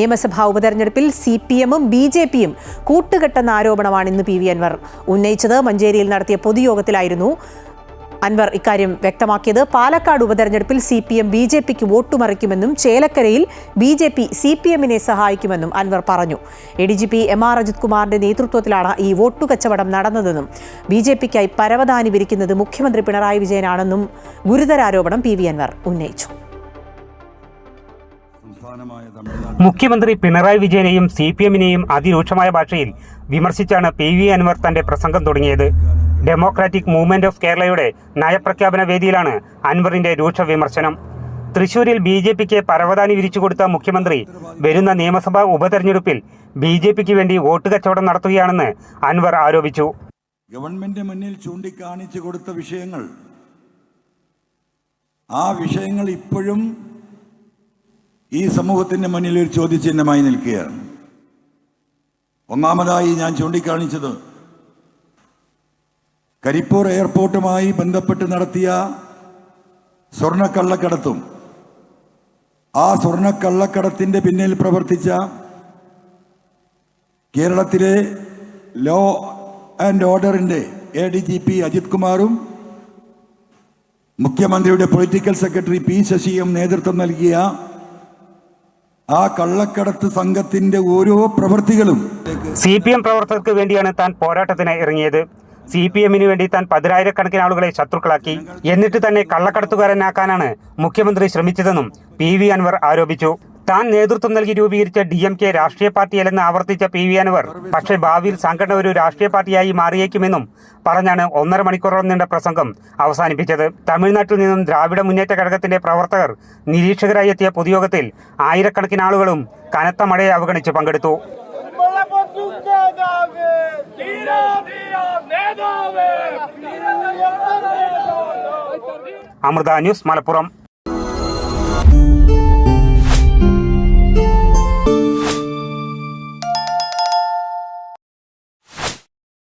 നിയമസഭാ ഉപതെരഞ്ഞെടുപ്പിൽ C P എമ്മും ബി ജെ പിയും കൂട്ടുകെട്ടെന്ന ആരോപണമാണ് ഇന്ന് പി വി അൻവർ. ഉന്നയിച്ചത് മഞ്ചേരിയിൽ നടത്തിയ പൊതുയോഗത്തിലായിരുന്നു അൻവർ ഇക്കാര്യം വ്യക്തമാക്കിയത്. പാലക്കാട് ഉപതെരഞ്ഞെടുപ്പിൽ C P M B J പിക്ക് വോട്ടുമറിക്കുമെന്നും ചേലക്കരയിൽ B J P C P എമ്മിനെ സഹായിക്കുമെന്നും അൻവർ പറഞ്ഞു. A D G P M R Ajith കുമാറിന്റെ നേതൃത്വത്തിലാണ് ഈ വോട്ടുകച്ചവടം നടന്നതെന്നും ബി ജെ പിക്കായി പരവതാനി വിരിക്കുന്നത് മുഖ്യമന്ത്രി പിണറായി വിജയനാണെന്നും ഗുരുതരാരോപണം പി വി അൻവർ ഉന്നയിച്ചു. മുഖ്യമന്ത്രി പിണറായി വിജയനെയും സി പി എമ്മിനെയും അതിരൂക്ഷമായ ഭാഷയിൽ വിമർശിച്ചാണ് പി വി അൻവർ തന്റെ പ്രസംഗം തുടങ്ങിയത്. ഡെമോക്രാറ്റിക് മൂവ്മെന്റ് ഓഫ് കേരളയുടെ നയപ്രഖ്യാപന വേദിയിലാണ് അൻവറിന്റെ രൂക്ഷ വിമർശനം. തൃശൂരിൽ ബി ജെ പിക്ക് പരവതാനി വിരിച്ചു കൊടുത്ത മുഖ്യമന്ത്രി വരുന്ന നിയമസഭാ ഉപതെരഞ്ഞെടുപ്പിൽ ബി ജെ പിക്ക് വേണ്ടി വോട്ട് കച്ചവടം നടത്തുകയാണെന്ന് അൻവർ ആരോപിച്ചു. ഗവൺമെന്റ് മുന്നിൽ ചൂണ്ടിക്കാണിച്ചു കൊടുത്ത വിഷയങ്ങൾ ആ വിഷയങ്ങൾ ഇപ്പോഴും ഈ സമൂഹത്തിന്റെ മുന്നിൽ ഒരു ചോദ്യചിഹ്നമായി നിൽക്കുകയാണ്. ഒന്നാമതായി ഞാൻ ചൂണ്ടിക്കാണിച്ചത് കരിപ്പൂർ എയർപോർട്ടുമായി ബന്ധപ്പെട്ട് നടത്തിയ സ്വർണക്കള്ളക്കടത്തും ആ സ്വർണക്കള്ളക്കടത്തിന്റെ പിന്നിൽ പ്രവർത്തിച്ച കേരളത്തിലെ ലോ ആൻഡ് ഓർഡറിന്റെ A D G P Ajith കുമാറും മുഖ്യമന്ത്രിയുടെ പൊളിറ്റിക്കൽ സെക്രട്ടറി പി ശശിയും നേതൃത്വം നൽകിയ ആ കള്ളക്കടത്ത് സംഘത്തിന്റെ ഓരോ പ്രവർത്തികളും സി പി എം പ്രവർത്തകർക്ക് വേണ്ടിയാണ് താൻ പോരാട്ടത്തിന് ഇറങ്ങിയത്. സി പി എമ്മിന് വേണ്ടി താൻ പതിനായിരക്കണക്കിന് ആളുകളെ ശത്രുക്കളാക്കി. എന്നിട്ട് തന്നെ കള്ളക്കടത്തുകാരനാക്കാനാണ് മുഖ്യമന്ത്രി ശ്രമിച്ചതെന്നും പി വി അൻവർ ആരോപിച്ചു. താൻ നേതൃത്വം നൽകി രൂപീകരിച്ച ഡി എം കെ രാഷ്ട്രീയ പാർട്ടിയല്ലെന്ന് ആവർത്തിച്ച പി വി അൻവർ. പക്ഷേ ഭാവിയിൽ സംഘടന ഒരു രാഷ്ട്രീയ പാർട്ടിയായി മാറിയേക്കുമെന്നും പറഞ്ഞാണ് ഒന്നര മണിക്കൂറോളം നീണ്ട പ്രസംഗം അവസാനിപ്പിച്ചത്. തമിഴ്നാട്ടിൽ നിന്നും ദ്രാവിഡ മുന്നേറ്റ ഘടകത്തിന്റെ പ്രവർത്തകർ നിരീക്ഷകരായി എത്തിയ പൊതുയോഗത്തിൽ ആയിരക്കണക്കിന് ആളുകളും കനത്ത മഴയെ അവഗണിച്ച് പങ്കെടുത്തു. അമൃത ന്യൂസ് മലപ്പുറം.